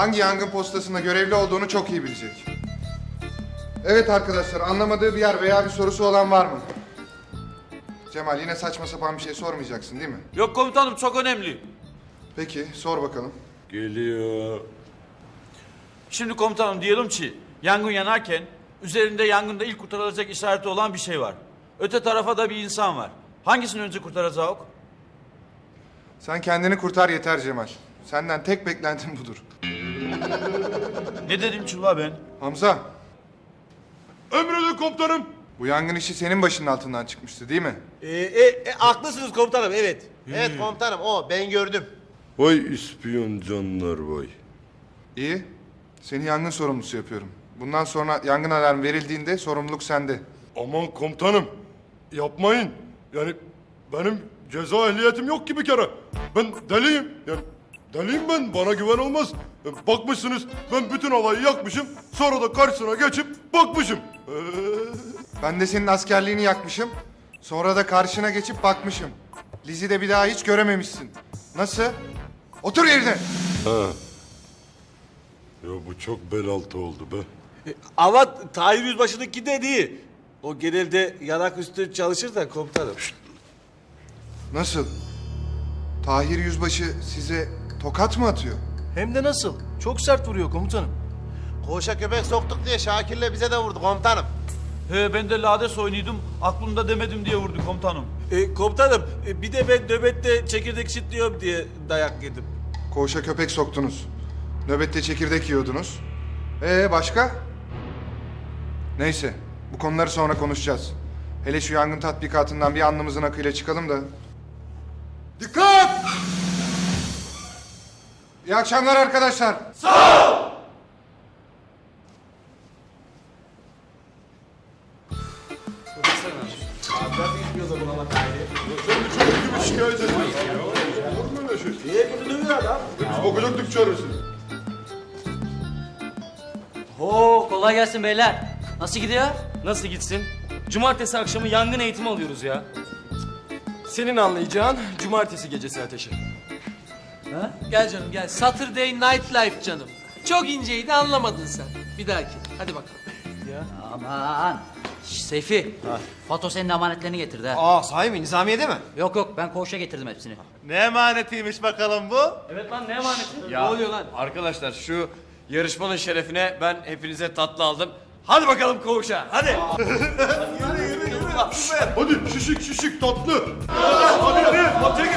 hangi yangın postasında görevli olduğunu çok iyi bilecek. Evet arkadaşlar anlamadığı bir yer veya bir sorusu olan var mı? Cemal yine saçma sapan bir şey sormayacaksın değil mi? Yok komutanım çok önemli. Peki sor bakalım. Geliyor. Şimdi komutanım diyelim ki yangın yanarken üzerinde yangında ilk kurtarılacak işareti olan bir şey var. Öte tarafa da bir insan var. Hangisini önce kurtaracak? Sen kendini kurtar yeter Cemal. Senden tek beklentim budur. Ne dedim Çulla ben? Hamza Emredin komutanım. bu yangın işi senin başının altından çıkmıştı değil mi? Ee, e, e, haklısınız komutanım evet. Evet komutanım o ben gördüm. Vay ispiyon canlar vay. İyi. Seni yangın sorumlusu yapıyorum. Bundan sonra yangın alarmı verildiğinde sorumluluk sende. Aman komutanım. Yapmayın. Yani benim ceza ehliyetim yok ki bir kere. Ben deliyim. Yani deliyim ben. Bana güven olmaz. E, Bakmışsınız ben bütün olayı yakmışım. Sonra da karşısına geçip bakmışım. Ee, Ben de senin askerliğini yakmışım. Sonra da karşına geçip bakmışım. Lizi de bir daha hiç görememişsin. Nasıl? Otur yerine. Ya bu çok bel altı oldu be. E, ama Tahir Yüzbaşı'nınki de değil. O genelde yanak üstü çalışır da komutanım. Nasıl? Tahir Yüzbaşı size tokat mı atıyor? Hem de nasıl? Çok sert vuruyor komutanım. Koğuşa köpek soktuk diye Şakir'le bize de vurdu komutanım. He ben de lades oynadım aklımda demedim diye vurdu komutanım. E, komutanım e, bir de ben nöbette çekirdek çitliyorum diye dayak yedim. Koğuşa köpek soktunuz. Nöbette çekirdek yiyordunuz. Ee başka? Neyse. Bu konuları sonra konuşacağız. Hele şu yangın tatbikatından bir alnımızın akıyla çıkalım da. Dikkat! İyi akşamlar arkadaşlar. Gibi şikayet ediyorsun. Olur mu öyle şey? Niye kötü dövüyor adam? Biz bakacaktık çaresine. Oo kolay gelsin beyler. Nasıl gidiyor? Nasıl gitsin? Cumartesi akşamı yangın eğitimi alıyoruz ya. Senin anlayacağın cumartesi gecesi ateşi. Gel canım gel. Saturday Night Life canım. Çok inceydi anlamadın sen. Bir dahaki. Hadi bakalım. Aman. Şş, Seyfi. Fato senin amanetlerini getirdi ha. Aa sahi mi? Nizamiye'de mi? Yok yok ben koğuşa getirdim hepsini. Ne emanetiymiş bakalım bu? Evet lan ne emaneti? Ne oluyor lan? Arkadaşlar şu yarışmanın şerefine ben hepinize tatlı aldım. Hadi bakalım koğuşa hadi. Hadi şişik şişik tatlı. Hadi hadi. Hadi.